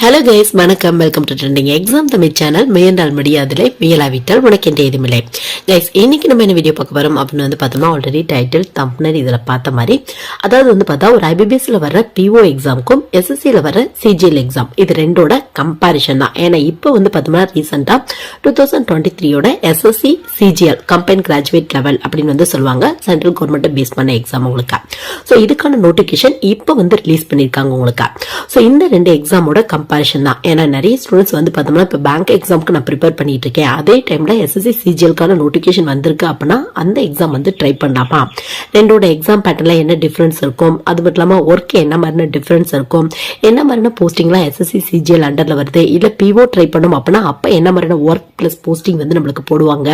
Hello guys வணக்கம். Welcome to trending exam Tamil channel முயன்றால் முடியாதில்லை முயலாவிட்டால் உனக்கு என்ற எதுமில்லை கைஸ் இன்னைக்கு நம்ம என்ன வீடியோ பார்க்க வரோம் அப்படின்னு வந்து பார்த்தோம்னா ஆல்ரெடி டைட்டில் தம்ப்னர் இதில் பார்த்த மாதிரி. அதாவது வந்து பார்த்தா ஒரு ஐபிபிஎஸ்ல வர பிஓ எக்ஸாமுக்கும் எஸ்எஸ்சியில் வர சிஜிஎல் எக்ஸாம் இது ரெண்டோட கம்பாரிஷன் தான். ஏன்னா இப்போ வந்து பார்த்தோம்னா ரீசெண்டாக டூ தௌசண்ட் டுவெண்ட்டி த்ரீயோட SSC CGL combine graduate level அப்படின்னு வந்து சொல்லுவாங்க. சென்ட்ரல் கவர்மெண்ட் பேஸ் பண்ண எக்ஸாம் உங்களுக்கு. ஸோ இதுக்கான நோட்டிஃபிகேஷன் இப்போ வந்து ரிலீஸ் பண்ணியிருக்காங்க உங்களுக்கு. ஸோ இந்த ரெண்டு எக்ஸாமோட கம்பாரிஷன் தான். ஏன்னா நிறைய ஸ்டூடெண்ட்ஸ் வந்து பார்த்தோம்னா இப்போ பேங்க் எக்ஸாமுக்கு நான் ப்ரிப்பேர் பண்ணிட்டு இருக்கேன் அதே டைமில் எஸ்எஸ்சி சிஜிஎல்க்கான நோட்டிஃபிகேஷன் வந்திருக்கு அப்படின்னா அந்த எக்ஸாம் வந்து ட்ரை பண்ணலாமா? ரெண்டோட எக்ஸாம் பேட்டர்னில் என்ன டிஃப்ரென்ஸ் இருக்கும்? அது மட்டும் இல்லாமல் ஒர்க் என்ன மாதிரின டிஃப்ரென்ஸ் இருக்கும்? என்ன மாதிரின போஸ்டிங்லாம் எஸ்எஸ்சி சிஜிஎல் அண்டரில் வருது? இல்லை பிஓ ட்ரை பண்ணும் அப்படின்னா அப்போ என்ன மாதிரியான ஒர்க் ப்ளஸ் போஸ்டிங் வந்து நம்மளுக்கு போடுவாங்க?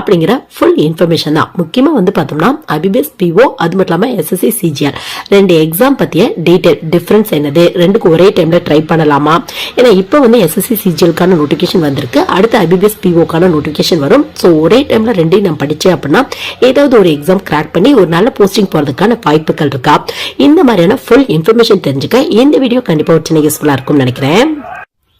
அப்படிங்கிற ஃபுல் இன்ஃபர்மேஷன் தான். முக்கியமாக வந்து பார்த்தோம்னா அபிபிஎஸ் பிஓ அது மட்டும் இல்லாமல் எஸ்எஸ்சி சிஜிஎல் ரெண்டு எக்ஸாம் பற்றிய டீட்டெயில் டிஃப்ரென்ஸ் என்னது? ரெண்டுக்கும் ஒரே டைமில் ட்ரை பண்ணலாமா? ஏன்னா இப்போ வந்து எஸ்எஸ்சி சிஜிஎல்கான நோட்டிஃபிகேஷன் வந்திருக்கு. அடுத்து ஐபிபிஎஸ் பிஓக்கான நோட்டிஃபிகேஷன் வரும். ஸோ ஒரே டைம்ல ரெண்டையும் நான் படிச்சேன் அப்படின்னா ஏதாவது ஒரு எக்ஸாம் கிராக் பண்ணி ஒரு நல்ல போஸ்டிங் போறதுக்கான வாய்ப்புகள் இருக்கா? இந்த மாதிரியான ஃபுல் இன்ஃபர்மேஷன் தெரிஞ்சுக்க இந்த வீடியோ கண்டிப்பா ஒரு சின்ன யூஸ்ஃபுல்லா இருக்கும்னு நினைக்கிறேன்.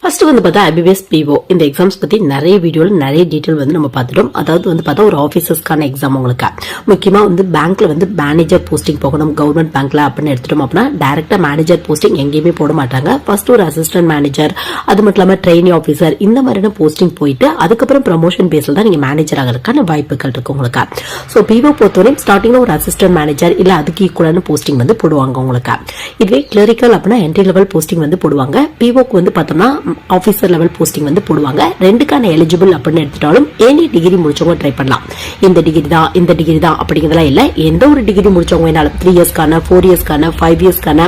ஃபர்ஸ்ட் வந்து பார்த்தா ஐபிபிஎஸ் பிஓ இந்த எக்ஸாம்ஸ் பற்றி நிறைய வீடியோவில் நிறைய டீட்டெயில் வந்து நம்ம பார்த்துட்டோம். அதாவது வந்து பார்த்தா ஒரு ஆஃபீஸர்ஸ்க்கான எக்ஸாம் உங்களுக்கு. முக்கியமாக வந்து பேங்க்ல வந்து மேனேஜர் போஸ்டிங் போகணும். கவர்மெண்ட் பேங்க்ல அப்படின்னு எடுத்துட்டோம் அப்படின்னா டேரெக்டாக மேனேஜர் போஸ்டிங் எங்கேயுமே போட மாட்டாங்க. ஃபர்ஸ்ட் ஒரு அசிஸ்டன்ட் மேனேஜர் அது மட்டும் இல்லாமல் ட்ரெயினி ஆஃபீஸர் இந்த மாதிரியான போஸ்டிங் போயிட்டு அதுக்கப்புறம் ப்ரமோஷன் பேஸில் தான் நீங்கள் மேனேஜர் ஆகிறதுக்கான வாய்ப்புகள் இருக்கு உங்களுக்கு. ஸோ பிஓ பொறுத்தவரையும் ஸ்டார்டிங்கில் ஒரு அசிஸ்டன்ட் மேனேஜர் இல்லை அதுக்கு ஈக்குவலான போஸ்டிங் வந்து போடுவாங்க உங்களுக்கு. இதுவே கிளரிக்கல் அப்படின்னா என்ட்ரி லெவல் போஸ்டிங் வந்து போடுவாங்க. பிஓக்கு வந்து பார்த்தோம்னா ஆஃபீஸர் லெவல் போஸ்டிங் வந்து போடுவாங்க. ரெண்டுக்கான எலிஜிபிள் அப்படின்னு எடுத்துட்டாலும் எனி டிகிரி முடிச்சவங்க ட்ரை பண்ணலாம். இந்த டிகிரி தான் இந்த டிகிரி தான் அப்படிங்கிறதெல்லாம் இல்லை. எந்த ஒரு டிகிரி முடிச்சவங்க என்னால த்ரீ இயர்ஸ்க்கான ஃபோர் இயர்ஸ்க்கான ஃபைவ் இயர்ஸ்க்கான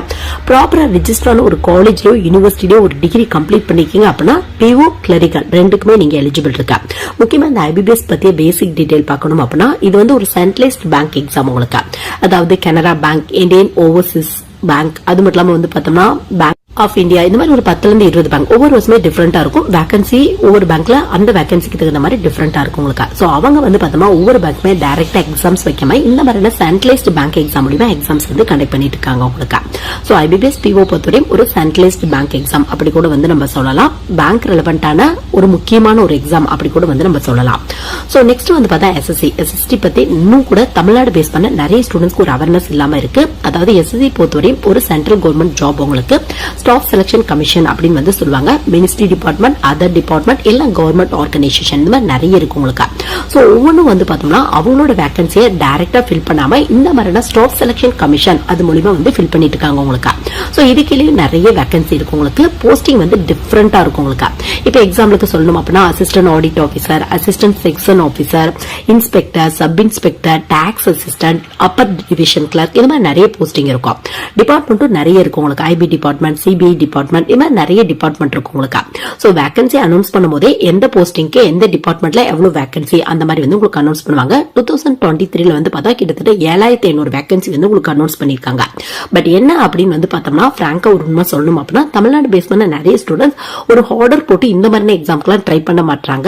ப்ராப்பரா ரிஜிஸ்டரான ஒரு காலேஜ்லயோ யூனிவர்சிட்டியோ ஒரு டிகிரி கம்ப்ளீட் பண்ணிருக்கீங்க அப்படின்னா பிஓ கிளரிக்கல் ரெண்டுக்குமே நீங்க எலிஜிபிள் இருக்கா? முக்கியமா இந்த ஐபிபிஎஸ் பத்திய பேசிக் டீடைல் பார்க்கணும் அப்படின்னா இது வந்து ஒரு சென்ட்ரலைஸ்ட் பேங்க் எக்ஸாம் உங்களுக்கு. அதாவது Canara bank Indian overseas bank அது மட்டும் இல்லாம வந்து பார்த்தோம்னா பேங்க் ஆஃப் இந்தியா இந்த மாதிரி ஒரு பத்துலேருந்து இருபது பேங்க் ஒவ்வொரு வருஷமே டிஃப்ரெண்டாக இருக்கும். வேகன்சி ஒவ்வொரு பேங்க்ல அந்த வேகன்சிக்கு தகுந்த மாதிரி டிஃப்ரெண்ட்டாக இருக்கும் உங்களுக்கு. ஸோ அவங்க வந்து பார்த்தோம்னா ஒவ்வொரு பேங்க்குமே டேரெக்டாக எக்ஸாம்ஸ் வைக்காம இந்த மாதிரியான சென்ட்ரலைஸ்ட் பேங்க் எக்ஸாம் மூலியமா எக்ஸாம்ஸ் வந்து கண்டக்ட் பண்ணிட்டு இருக்காங்க உங்களுக்கு. ஸோ ஐபிபிஎஸ் பிஓ பொறுத்தவரையும் ஒரு சென்ட்ரலைஸ்ட் பேங்க் எக்ஸாம் அப்படி கூட வந்து நம்ம சொல்லலாம். பேங்க் ரெலவெண்டான ஒரு முக்கியமான ஒரு எக்ஸாம் அப்படி கூட வந்து நம்ம சொல்லலாம். ஸோ நெக்ஸ்ட் வந்து பார்த்தா எஸ்எஸ்சி எஸ்எஸ்டி பத்தி இன்னும் கூட தமிழ்நாடு பேஸ் பண்ண நிறைய ஸ்டூடெண்ட்ஸ்க்கு ஒரு அவேர்னஸ் இல்லாம இருக்கு. அதாவது எஸ்எஸ்சி பொறுத்தவரையும் ஒரு சென்ட்ரல் கவர்மெண்ட் ஜாப் உங்களுக்கு ஸ்டாஃப் செலக்ஷன் கமிஷன் அப்படின்னு வந்து சொல்லுவாங்க. மினிஸ்ட்ரி டிபார்ட்மெண்ட் அதர் டிபார்ட்மெண்ட் எல்லா கவர்மெண்ட் ஆர்கனைசேஷன் இந்த மாதிரி நிறைய இருக்கு உங்களுக்கு. சோ ஒவ்வொன்றும் வந்து பார்த்தோம்னா அவங்களோட வேகன்சியை டைரக்டா ஃபில் பண்ணாம இந்த மாதிரியான ஸ்டாஃப் செலக்ஷன் கமிஷன் அது மூலிமா வந்து ஃபில் பண்ணிட்டு இருக்காங்க உங்களுக்கு. சோ இதுக்கிலேயே நிறைய வேகன்சி இருக்கு உங்களுக்கு. போஸ்டிங் வந்து டிஃப்ரெண்டா இருக்கும் உங்களுக்கு. இப்போ எக்ஸாம்பிளுக்கு சொல்லணும் அப்படின்னா assistant audit officer assistant section officer inspector sub inspector tax assistant upper division clerk இது மாதிரி நிறைய போஸ்டிங் இருக்கும். டிபார்ட்மெண்ட்டும் நிறைய இருக்கும் உங்களுக்கு. ஐபி டிபார்ட்மெண்ட் சிபிஐ டிபார்ட்மெண்ட் இது மாதிரி நிறைய டிபார்ட்மெண்ட் இருக்கும் உங்களுக்கு. ஸோ வேகன்சி அனௌன்ஸ் பண்ணும்போதே எந்த போஸ்டிங்க்கு எந்த டிபார்ட்மெண்ட்ல எவ்வளவு வேகன்சி அந்த மாதிரி வந்து உங்களுக்கு அனௌன்ஸ் பண்ணுவாங்க. டூ தௌசண்ட் டுவெண்ட்டி த்ரீல வந்து பார்த்தா கிட்டத்தட்ட ஏழாயிரத்தி ஐநூறு வேகன்சி வந்து உங்களுக்கு அனௌன்ஸ் பண்ணிருக்காங்க பட் என்ன அப்படின்னு வந்து பார்த்தோம்னா பிராங்கா ஒரு உண்மை சொல்லணும் அப்படின்னா தமிழ்நாடு பேஸ் பண்ண நிறைய ஸ்டூடெண்ட்ஸ் ஒரு ஆர்டர் போட்டு இந்த மாதிரியான எக்ஸாம்க்குலாம் ட்ரை பண்ண மாட்டாங்க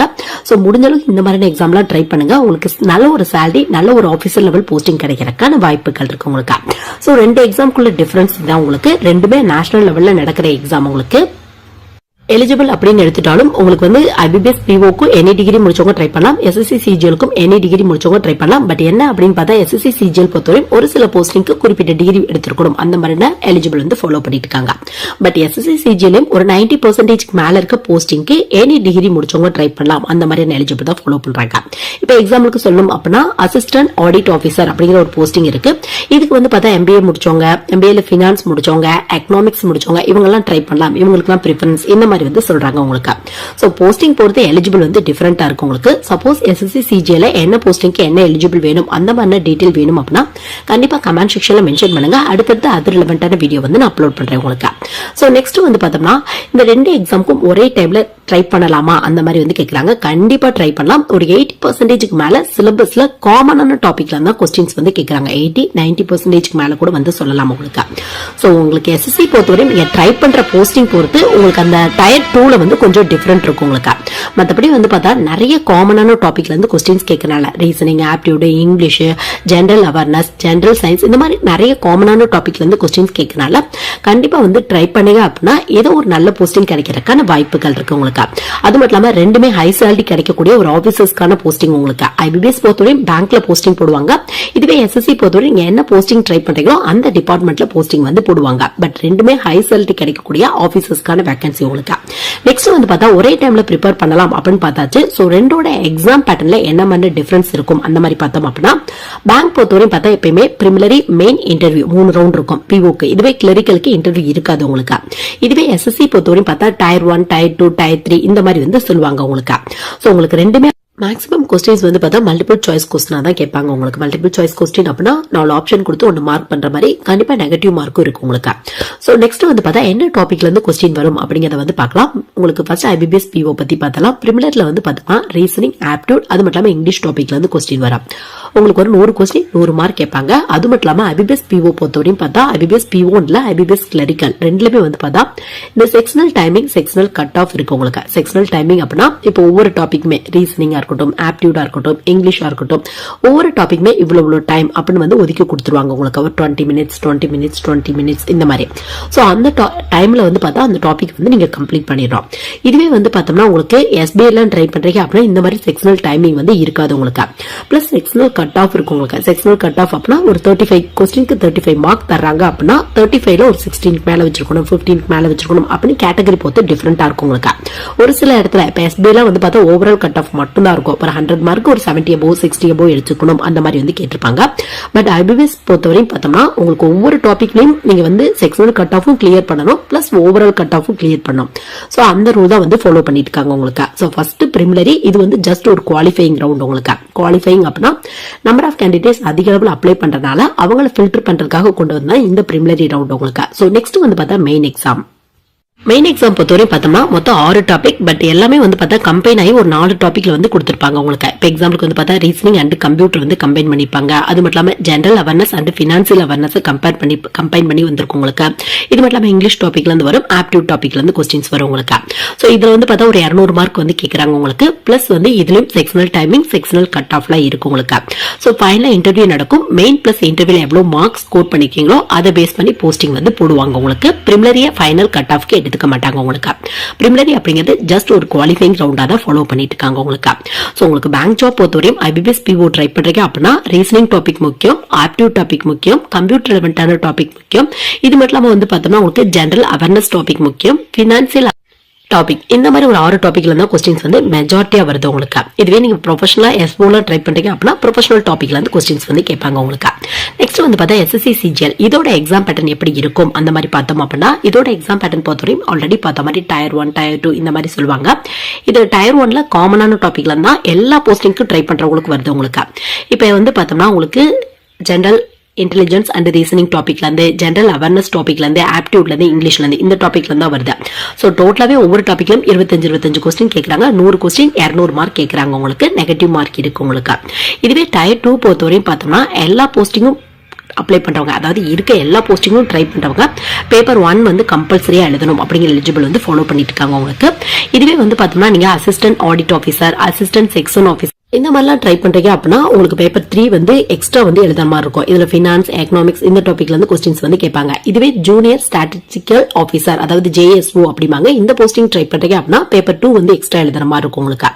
ஸோ முடிஞ்ச அளவுக்கு இந்த மாதிரியான எக்ஸாம் எக்ஸாம்லாம் ட்ரை பண்ணுங்க. உங்களுக்கு நல்ல ஒரு சேலரி நல்ல ஒரு ஆஃபீஸர் லெவல் போஸ்டிங் கிடைக்கிறதுக்கான வாய்ப்புகள் இருக்கு உங்களுக்கு. ஸோ ரெண்டு எக்ஸாம்குள்ள டிஃபரன்ஸ் தான் உங்களுக்கு. ரெண்டுமே நேஷனல் லெவல்ல நடக்கிற எக்ஸாம் உங்களுக்கு எலிஜிபிள் அப்படின்னு எடுத்துட்டாலும் உங்களுக்கு வந்து ஐபிபிஎஸ் பிஓக்கும் எனி டிகிரி முடிச்சவங்க ட்ரை பண்ணலாம். எஸ்எஸ்சி சிஜிஎலுக்கும் எனி டிகிரி முடிச்சவங்க ட்ரை பண்ணலாம். பட் என்ன அப்படின்னு பார்த்தா எஸ்எஸ்சி சிஜிஎல் பொறுத்தவரையும் ஒரு சில போஸ்டிங்க்கு குறிப்பிட்ட டிகிரி எடுத்துருக்கணும். அந்த மாதிரி எலிஜிபிள் வந்து ஃபாலோ பண்ணிட்டு இருக்காங்க. பட் எஸ்எஸ்சி சிஜிஎலும் ஒரு நைன்டி பர்சன்டேஜ்க்கு மேல இருக்க போஸ்டிங்க்கு எனி டிகிரி முடிச்சவங்க ட்ரை பண்ணலாம். அந்த மாதிரியான எலிஜிபிள் தான் ஃபாலோ பண்றாங்க. இப்போ எக்ஸாம்பிளுக்கு சொல்லணும் அப்படின்னா அசிஸ்டன்ட் ஆடிட் ஆஃபீஸர் அப்படிங்கிற ஒரு போஸ்டிங் இருக்கு. இதுக்கு வந்து பார்த்தா எம்பிஏ முடிச்சவங்க எம்பிஏல ஃபினான்ஸ் முடிச்சவங்க எக்கனாமிக்ஸ் முடிச்சவங்க இவங்கெல்லாம் ட்ரை பண்ணலாம். இவங்களுக்குலாம் ப்ரிஃபரன்ஸ் இந்த மாதிரி வந்து சொல்றாங்க உங்களுக்கு. ஸோ போஸ்டிங் பொறுத்து எலிஜிபிள் வந்து டிஃப்ரெண்டா இருக்கு உங்களுக்கு. சப்போஸ் எஸ்எஸ்சி சிஜிஎல என்ன போஸ்டிங்க்கு என்ன எலிஜிபிள் வேணும் அந்த மாதிரி டீட்டெயில் வேணும் அப்படின்னா கண்டிப்பா கமெண்ட் செக்ஷன்ல மென்ஷன் பண்ணுங்க. அடுத்தடுத்து அது ரிலவெண்டான வீடியோ வந்து நான் அப்லோட் பண்றேன் உங்களுக்கு. ஸோ நெக்ஸ்ட் வந்து பார்த்தோம்னா இந்த ரெண்டு எக்ஸாமுக்கும் ஒரே டைம்ல ட்ரை பண்ணலாமா? அந்த மாதிரி வந்து கேக்குறாங்க. கண்டிப்பா ட்ரை பண்ணலாம். ஒரு எயிட்டி பர்சன்டேஜ்க்கு மேல சிலபஸ்ல காமனான டாபிக்ல தான் கொஸ்டின்ஸ் வந்து கேட்கறாங்க எயிட்டி நைன்டி பர்சன்டேஜ்க்கு மேல கூட வந்து சொல்லலாம் உங்களுக்கு. ஸோ உங்களுக்கு எஸ்எஸ்சி பொறுத்தவரை நீங்க ட்ரை பண்ற போஸ்டிங் பொறுத்து உங்களுக்கு அந்த டயர் டூவில் வந்து கொஞ்சம் டிஃப்ரெண்ட் இருக்கும் உங்களுக்கு. மற்றபடி வந்து பார்த்தா நிறைய காமனான டாப்பிக்ல இருந்து questions கேட்கறனால reasoning aptitude English general awareness general science இந்த மாதிரி நிறைய காமனான டாப்பிக்ல இருந்து கொஸ்டின்ஸ் கேட்கறனால கண்டிப்பாக வந்து ட்ரை பண்ணுங்க அப்படின்னா ஏதோ ஒரு நல்ல போஸ்டிங் கிடைக்கிறதுக்கான வாய்ப்புகள் இருக்கு உங்களுக்கு. அது மட்டும் இல்லாமல் ரெண்டுமே ஹை சேலரி கிடைக்கக்கூடிய ஒரு ஆஃபீஸர்ஸ்க்கான போஸ்டிங் உங்களுக்கு. ஐபிபிஎஸ் பொறுத்தவரையும் பேங்க்ல போஸ்டிங் போடுவாங்க. இதுவே எஸ்எஸ்சி பொறுத்தவரை நீங்க என்ன போஸ்டிங் ட்ரை பண்றீங்களோ அந்த டிபார்ட்மெண்ட்ல போஸ்டிங் வந்து போடுவாங்க. பட் ரெண்டுமே ஹை சேலரி கிடைக்கக்கூடிய ஆஃபீஸர்ஸ்க்கான வேகன்சி உங்களுக்கு. நெக்ஸ்ட் வந்து பார்த்தா ஒரே டைம்ல ப்ரிப்பேர் பண்ணலாம் அப்படின்னு பார்த்தாச்சு. ஸோ ரெண்டோட எக்ஸாம் பேட்டர்ல என்ன மாதிரி டிஃபரன்ஸ் இருக்கும்? அந்த மாதிரி பார்த்தோம் அப்படின்னா பேங்க் பொறுத்தவரையும் பார்த்தா எப்பயுமே பிரிமிலரி மெயின் இன்டர்வியூ மூணு ரவுண்ட் இருக்கும். பிஓக்கு இதுவே கிளரிக்கலுக்கு இன்டர்வியூ இருக்காது உங்களுக்கு. இதுவே எஸ்எஸ்சி பொறுத்தவரையும் பார்த்தா tier one tier two tier three இந்த மாதிரி வந்து சொல்லுவாங்க உங்களுக்கு. ஸோ உங்களுக்கு ரெண்டுமே மேக்ஸிமம் கொஸ்டின்ஸ் வந்து பார்த்தா மல்டிபிள் சாய்ஸ் கொஸ்டினா தான் கேட்பாங்க உங்களுக்கு. மல்டிபிள் சாய்ஸ் கொஸ்டின் அப்படின்னா நாலு ஆப்ஷன் கொடுத்து ஒன்று மார்க் பண்ணுற மாதிரி கண்டிப்பாக நெகட்டிவ் மார்க்கும் இருக்கும் உங்களுக்கு. ஸோ நெக்ஸ்ட் வந்து பார்த்தா என்ன டாப்பிக்லேருந்து இருந்து கொஸ்டின் வரும் அப்படிங்கிறத வந்து பார்க்கலாம். உங்களுக்கு ஃபர்ஸ்ட் ஐபிபிஎஸ் பிஓ பத்தி பார்த்தலாம் பிரிமிலரில் வந்து பார்த்தா ரீசனிங் ஆப்டியூட் அது மட்டும் இல்லாமல் இங்கிலீஷ் டாப்பிக்லேருந்து கொஸ்டின் வரும். உங்களுக்கு ஒரு நூறு கொஸ்டின் நூறு மார்க் கேட்பாங்க. அது மட்டும் இல்லாமல் ஐபிபிஎஸ் பிஓ பொறுத்தவரையும் பார்த்தா ஐபிபிஎஸ் பிஓன்ல ஐபிபிஎஸ் கிளரிக்கல் ரெண்டுலயுமே வந்து பார்த்தா இந்த sectional timing sectional cut off இருக்கு உங்களுக்கு. செக்ஷனல் டைமிங் அப்படின்னா இப்போ ஒவ்வொரு டாபிக்குமே ரீசனிங் இருக்கட்டும் ஆப்டியூடாக இருக்கட்டும் இங்கிலீஷாக இருக்கட்டும் ஒவ்வொரு டாப்பிக்குமே இவ்வளவு இவ்வளவு டைம் அப்படின்னு வந்து ஒதுக்கி கொடுத்துருவாங்க. உங்களுக்கு ஒரு twenty minutes twenty minutes twenty minutes இந்த மாதிரி. ஸோ அந்த டைம்ல வந்து பார்த்தா அந்த டாபிக் வந்து நீங்க கம்ப்ளீட் பண்ணிடுறோம் இதுவே வந்து பார்த்தோம்னா உங்களுக்கு எஸ்பிஐலாம் ட்ரை பண்றீங்க அப்படின்னா இந்த மாதிரி செக்ஷனல் டைமிங் வந்து இருக்காது உங்களுக்கு. ப்ளஸ் செக்ஷனல் கட் ஆஃப் இருக்கும் உங்களுக்கு. செக்ஷனல் கட் ஆஃப் அப்படின்னா ஒரு தேர்ட்டி ஃபைவ் கொஸ்டினுக்கு தேர்ட்டி ஃபைவ் மார்க் தர்றாங்க அப்படின்னா தேர்ட்டி ஃபைவ்ல ஒரு சிக்ஸ்டீனுக்கு மேல வச்சிருக்கணும் ஃபிஃப்டீனுக்கு மேல வச்சிருக்கணும் அப்படின்னு கேட்டகரி பொறுத்து டிஃப்ரெண்ட்டாக இருக்கும் உங்களுக்கு. ஒரு சில இடத்துல இப்போ எஸ்பிஐலாம் வந்து பார்த்தா ஓவரால் கட் ஆஃப் மட்டும் தான் இருக்கும் ஒரு ஹண்ட்ரட் மார்க் ஒரு செவன்டி அபோ சிக்ஸ்டி அபோ எடுத்துக்கணும். அந்த மாதிரி வந்து கேட்டிருப்பாங்க. பட் ஐபிபிஎஸ் பொறுத்தவரையும் பார்த்தோம்னா உங்களுக்கு ஒவ்வொரு டாபிக்லையும் நீங்க வந்து செக்ஷனல் கட் ஆஃபும் கிளியர் பண்ணணும். ப்ளஸ் ஓவரால் கட் ஆஃபும் கிளியர் பண்ணணும். ஸோ அந்த ரூல் தான் வந்து ஃபாலோ பண்ணிட்டு இருக்காங்க உங்களுக்கு. ஸோ ஃபர்ஸ்ட் பிரிமிலரி இது வந்து ஜஸ்ட் ஒரு குவாலிஃபைங் ரவுண்ட் உங்களுக்கு. குவாலிஃபைங் அப்படின்னா நம்பர் ஆஃப் கேண்டிடேட்ஸ் அதிக அளவில் அப்ளை பண்றதுனால அவங்கள ஃபில்டர் பண்றதுக்காக கொண்டு வந்தால் இந்த பிரிமிலரி ரவுண்ட் உங்களுக்கு. ஸோ நெக்ஸ்ட் வந்து பார்த்தா மெயின் எக்ஸாம் மெயின் எக்ஸாம் பொறுத்தவரை பார்த்தோம்னா மொத்தம் ஆறு டாபிக் பட் எல்லாமே வந்து பார்த்தா கம்பைன் ஆகி ஒரு நாலு டாப்பிக்ல வந்து கொடுத்துருப்பாங்க உங்களுக்கு இப்போ எக்ஸாம்பிளுக்கு வந்து பார்த்தா ரீசனிங் அண்ட் கம்ப்யூட்டர் வந்து கம்பைன் பண்ணிப்பாங்க. அது மட்டும் இல்லாமல் general awareness and financial awareness compare பண்ணி கம்பைன் பண்ணி வந்திருக்கும் உங்களுக்கு. இது மட்டும் இல்லாமல் இங்கிலீஷ் டாப்பிக்லேருந்து வரும் ஆப்டியூட் டாப்பிக்லேருந்து கொஸ்டின்ஸ் வரும் உங்களுக்கு. ஸோ இதில் வந்து பார்த்தா ஒரு இரநூறு மார்க் வந்து கேட்குறாங்க உங்களுக்கு. ப்ளஸ் வந்து இதுலேயும் செக்ஷனல் டைமிங் செக்ஷனல் கட் ஆஃப்லாம் இருக்கும் உங்களுக்கு. ஸோ ஃபைனலாக இன்டர்வியூ நடக்கும். மெயின் ப்ளஸ் இன்டர்வியூல எவ்வளோ மார்க்ஸ் ஸ்கோர் பண்ணிருக்கீங்களோ அதை பேஸ் பண்ணி போஸ்டிங் வந்து போடுவாங்க உங்களுக்கு. பிரிமிலரியா ஃபைனல் கட் ஆஃப்க்கு எடுத்துக்க மாட்டாங்க உங்களுக்கு. பிரிமிலரி அப்படிங்கிறது ஜஸ்ட் ஒரு குவாலிஃபைங் ரவுண்டா தான் ஃபாலோ பண்ணிட்டு இருக்காங்க உங்களுக்கு. ஸோ உங்களுக்கு பேங்க் ஜாப் பொறுத்தவரையும் ஐபிபிஎஸ் பிஓ ட்ரை பண்ணுறீங்க அப்படின்னா ரீசனிங் டாபிக் முக்கியம் ஆப்டியூட் டாபிக் முக்கியம் கம்ப்யூட்டர் ரெலவெண்டான டாபிக் முக்கியம். இது மட்டும் இல்லாமல் வந்து பார்த்தோம்னா உங்களுக்கு ஜென்ரல் அவேர்னஸ் டாபிக் முக்கியம் ஃபினான்சியல் டாபிக் இந்த மாதிரி ஒரு ஆறு டாப்பிக்கில் தான் கொஸ்டின்ஸ் வந்து மெஜாரிட்டியாக வருது உங்களுக்கு. இதுவே நீங்கள் ப்ரொஃபஷனலாக எஸ்போல ட்ரை பண்ணுறீங்க அப்படின்னா ப்ரொஃபஷனல் டாபிக்ல இருந்து கொஸ்டின்ஸ் வந்து கேட்பாங்க உங்களுக்கு. நெக்ஸ்ட் வந்து பார்த்தா எஸ்எஸ்சி சிஜிஎல் இதோட எக்ஸாம் பேட்டர்ன் எப்படி இருக்கும்? அந்த மாதிரி பார்த்தோம் அப்படின்னா இதோட எக்ஸாம் பேட்டர்ன் பொறுத்தவரையும் ஆல்ரெடி பார்த்த மாதிரி டயர் ஒன் டயர் டூ இந்த மாதிரி சொல்லுவாங்க. இது டயர் ஒன்ல காமனான டாப்பிக்ல தான் எல்லா போஸ்டிங்க்கும் ட்ரை பண்ணுறவங்களுக்கு வருது உங்களுக்கு. இப்போ வந்து பார்த்தோம்னா உங்களுக்கு ஜென்ரல் இன்டெலிஜென்ஸ் அண்ட் ரீசனிங் டாப்பிக்லேருந்து இருந்து ஜென்ரல் அவேர்னஸ் டாப்பிக்லேருந்து ஆப்டியூட்லேருந்து இங்கிலீஷ்லேருந்து இங்கிலீஷ்ல இருந்து இந்த டாப்பிக்லேருந்து இருந்து தான் வருது. ஸோ டோட்டலாவே ஒவ்வொரு டாப்பிக்லையும் இருபத்தஞ்சு இருபத்தஞ்சு கொஸ்டின் கேட்கறாங்க நூறு கொஸ்டின் இரநூறு மார்க் கேட்குறாங்க உங்களுக்கு. நெகட்டிவ் மார்க் இருக்கு உங்களுக்கு. இதுவே டயர் டூ பொறுத்தவரையும் பார்த்தோம்னா எல்லா போஸ்டிங்கும் அப்ளை பண்றவங்க அதாவது இருக்க எல்லா போஸ்டிங்கும் ட்ரை பண்றவங்க பேப்பர் ஒன் வந்து கம்பல்சரியா எழுதணும் அப்படிங்கிற எலிஜிபிள் வந்து ஃபாலோ பண்ணிட்டு இருக்காங்க உங்களுக்கு. இதுவே வந்து பார்த்தோம்னா நீங்க assistant audit officer assistant section officer இந்த மாதிரிலாம் ட்ரை பண்றீங்க அப்படின்னா உங்களுக்கு பேப்பர் த்ரீ வந்து எக்ஸ்ட்ரா வந்து எழுதுற மாதிரி இருக்கும். இதுல ஃபினான்ஸ் எக்கனாமிக்ஸ் இந்த டாபிக்ல இருந்து கொஸ்டின்ஸ் வந்து கேட்பாங்க. இதுவே ஜூனியர் ஸ்டாட்டிஸ்டிக்கல் ஆஃபீஸர் அதாவது ஜேஎஸ்ஓ அப்படிம்பாங்க. இந்த போஸ்டிங் ட்ரை பண்றீங்க அப்படின்னா பேப்பர் டூ வந்து எக்ஸ்ட்ரா எழுதுற மாதிரி இருக்கும் உங்களுக்கு.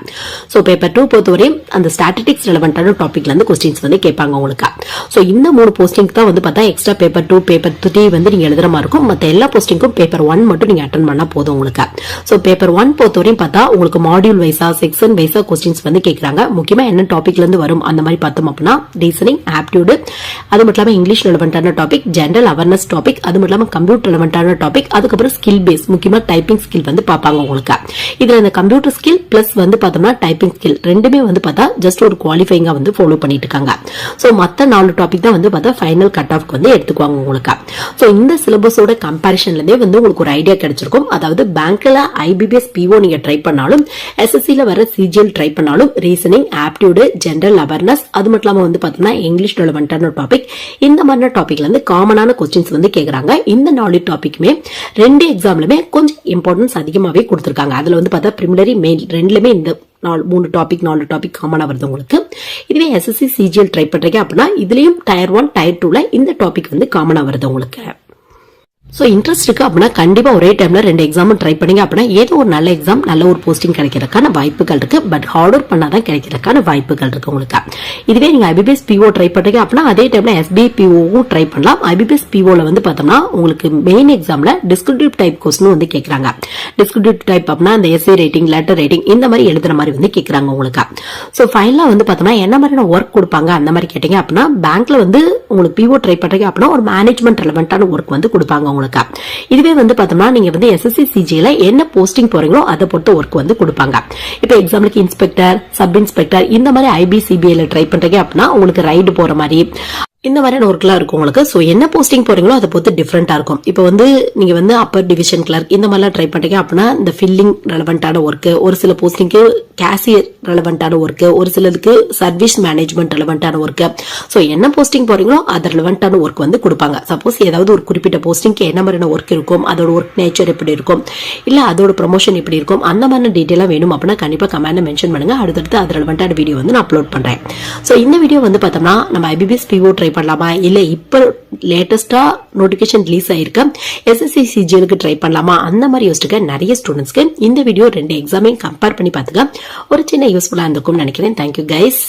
ஸோ பேப்பர் டூ பொறுத்தவரையும் அந்த ஸ்டாட்டிஸ்டிக்ஸ் ரெலவெண்டான டாபிக்ல இருந்து கொஸ்டின்ஸ் வந்து கேட்பாங்க உங்களுக்கு. ஸோ இந்த மூணு போஸ்டிங் தான் வந்து பார்த்தா extra paper two paper three வந்து நீங்க எழுதுற மாதிரி இருக்கும். மற்ற எல்லா போஸ்டிங்கும் பேப்பர் ஒன் மட்டும் நீங்க அட்டன் பண்ணா போதும் உங்களுக்கு. ஸோ பேப்பர் ஒன் பொறுத்தவரையும் பார்த்தா உங்களுக்கு மாடியூல் வைஸா செக்ஷன் வைஸா கொஸ்டின்ஸ் வந்து கேட்கறாங்க. முக்கியமாக என்ன டாப்பிக்லேருந்து வரும் அந்த மாதிரி பார்த்தோம் அப்படின்னா ரீசனிங் ஆப்டியூடு அது மட்டும் இல்லாமல் இங்கிலீஷ் ரெலவெண்ட்டான டாபிக் ஜென்ரல் அவேர்னஸ் டாபிக் அது மட்டும் இல்லாமல் கம்ப்யூட்டர் ரெலவெண்ட்டான டாபிக் அதுக்கப்புறம் ஸ்கில் பேஸ் முக்கியமாக டைப்பிங் ஸ்கில் வந்து பார்ப்பாங்க உங்களுக்கு. இதில் இந்த கம்ப்யூட்டர் ஸ்கில் ப்ளஸ் வந்து பார்த்தோம்னா டைப்பிங் ஸ்கில் ரெண்டுமே வந்து பார்த்தா ஜஸ்ட் ஒரு குவாலிஃபைங்காக வந்து ஃபாலோ பண்ணிட்டு இருக்காங்க. ஸோ மற்ற நாலு டாபிக் தான் வந்து பார்த்தா ஃபைனல் கட் ஆஃப்க்கு வந்து எடுத்துக்குவாங்க உங்களுக்கு. ஸோ இந்த சிலபஸோட கம்பேரிஷன்லேருந்தே வந்து உங்களுக்கு ஒரு ஐடியா கிடைச்சிருக்கும். அதாவது பேங்க்ல ஐபிபிஎஸ் பிஓ நீங்க ட்ரை பண்ணாலும் எஸ்எஸ்சியில் வர சிஜிஎல் ட்ரை பண்ணாலும் ரீசனிங் ஆப்டியூடு ஜென்ரல் அவேர்னஸ் அது மட்டும் இல்லாமல் வந்து பார்த்தீங்கன்னா இங்கிலீஷ் ரெலவெண்ட்டான டாபிக் இந்த மாதிரி டாபிக்ல வந்து காமனான கொஸ்டின்ஸ் வந்து கேட்குறாங்க இந்த நாலு டாபிக்குமே ரெண்டு எக்ஸாம்லுமே கொஞ்சம் இம்பார்ட்டன்ஸ் அதிகமாகவே கொடுத்துருக்காங்க. அதில் வந்து பார்த்தா ப்ரிமினரி மெயின் ரெண்டுலேயுமே இந்த நாலு மூணு டாபிக் நாலு டாபிக் காமனாக வருது உங்களுக்கு. இதுவே எஸ்எஸ்சி சிஜிஎல் ட்ரை பண்ணுறீங்க அப்படின்னா இதுலேயும் டயர் ஒன் டயர் டூவில் இந்த டாபிக் வந்து காமனாக வருது உங்களுக்கு. ஸோ இன்ட்ரெஸ்ட் இருக்கு அப்படின்னா கண்டிப்பாக ஒரே டைமில் ரெண்டு எக்ஸாமும் ட்ரை பண்ணிங்க அப்படின்னா ஏதோ ஒரு நல்ல எக்ஸாம் நல்ல ஒரு போஸ்டிங் கிடைக்கிறதுக்கான வாய்ப்புகள் இருக்கு. பட் ஹார்ட் ஒர்க் பண்ணாதான் கிடைக்கிறதுக்கான வாய்ப்புகள் இருக்கு உங்களுக்கு. இதுவே நீங்கள் ஐபிபிஎஸ் பிஓ ட்ரை பண்ணுறீங்க அப்படின்னா அதே டைமில் எஸ்பி பிஓவும் ட்ரை பண்ணலாம். ஐபிபிஎஸ் பிஓவில் வந்து பார்த்தோம்னா உங்களுக்கு மெயின் எக்ஸாமில் டிஸ்கிரிப்டிவ் டைப் கொஸ்டின் வந்து கேட்குறாங்க டிஸ்கிரிப்டிவ் டைப் அப்படின்னா அந்த எஸ்ஏ ரேட்டிங் லெட்டர் ரேட்டிங் இந்த மாதிரி எழுதுற மாதிரி வந்து கேட்குறாங்க உங்களுக்கு. ஸோ ஃபைனலாக வந்து பார்த்தோம்னா என்ன மாதிரியான ஒர்க் கொடுப்பாங்க? அந்த மாதிரி கேட்டீங்க அப்படின்னா பேங்க்கில் வந்து உங்களுக்கு பிஓ ட்ரை பண்ணுறீங்க அப்படின்னா ஒரு மேனேஜ்மெண்ட் ரெலவெண்ட்டான ஒர்க் வந்து கொடுப்பாங்க உங்களுக்கு இதுவே வந்து பார்த்தோம்னா நீங்க வந்து எஸ்எஸ்சி சிஜில என்ன போஸ்டிங் போறீங்களோ அதை பொறுத்த ஒர்க் வந்து கொடுப்பாங்க. இப்போ எக்ஸாம்பிளுக்கு இன்ஸ்பெக்டர் சப் இன்ஸ்பெக்டர் இந்த மாதிரி ஐபிசிபிஐல ட்ரை பண்றீங்க அப்படின்னா உங்களுக்கு ரைடு போற மாதிரி. இந்த மாதிரியான ஒர்க்லாம் இருக்கும் உங்களுக்கு ஸோ என்ன போஸ்டிங் போறீங்களோ அதை பொறுத்து டிஃப்ரெண்ட்டாக இருக்கும். இப்போ வந்து நீங்கள் வந்து அப்பர் டிவிஷன் கிளர்க் இந்த மாதிரிலாம் ட்ரை பண்ணுறீங்க அப்படின்னா இந்த ஃபில்லிங் ரெலவெண்ட்டான ஒர்க்கு ஒரு சில போஸ்டிங்க்கு கேஷியர் ரெலவெண்ட்டான ஒர்க்கு ஒரு சிலருக்கு சர்வீஸ் மேனேஜ்மெண்ட் ரெலவெண்ட்டான ஒர்க்கு ஸோ என்ன போஸ்டிங் போறீங்களோ அது ரெலவெண்ட்டான ஒர்க் வந்து கொடுப்பாங்க. சப்போஸ் ஏதாவது ஒரு குறிப்பிட்ட போஸ்டிங்க்கு என்ன மாதிரியான ஒர்க் இருக்கும் அதோட ஒர்க் நேச்சர் எப்படி இருக்கும் இல்லை அதோட ப்ரொமோஷன் எப்படி இருக்கும் அந்த மாதிரி டீட்டெயிலாக வேணும் அப்படின்னா கண்டிப்பாக கமெண்ட் மென்ஷன் பண்ணுங்க. அடுத்தடுத்து அது ரெலவெண்ட்டான வீடியோ வந்து நான் அப்லோட் பண்றேன். ஸோ இந்த வீடியோ வந்து பார்த்தோம்னா நம்ம ஐபிபிஎஸ் பிஓ ட்ரை பண்ணலாமா? இல்ல இப்போ லேட்டஸ்டா நோட்டிபிகேஷன் ரிலீஸ் ஆயிருக்க. எஸ்எஸ்சி சிஜிஎலுக்கு ட்ரை பண்ணலாமா? அந்த மாதிரி யோசிச்சுக்க நிறைய ஸ்டூடெண்ட்ஸ்க்கு இந்த வீடியோ ரெண்டு எக்ஸாமையும் கம்பேர் பண்ணி பார்த்துக்க. ஒரு சின்ன யூஸ்ஃபுல்லா இருந்திருக்கும்னு நினைக்கிறேன். Thank you guys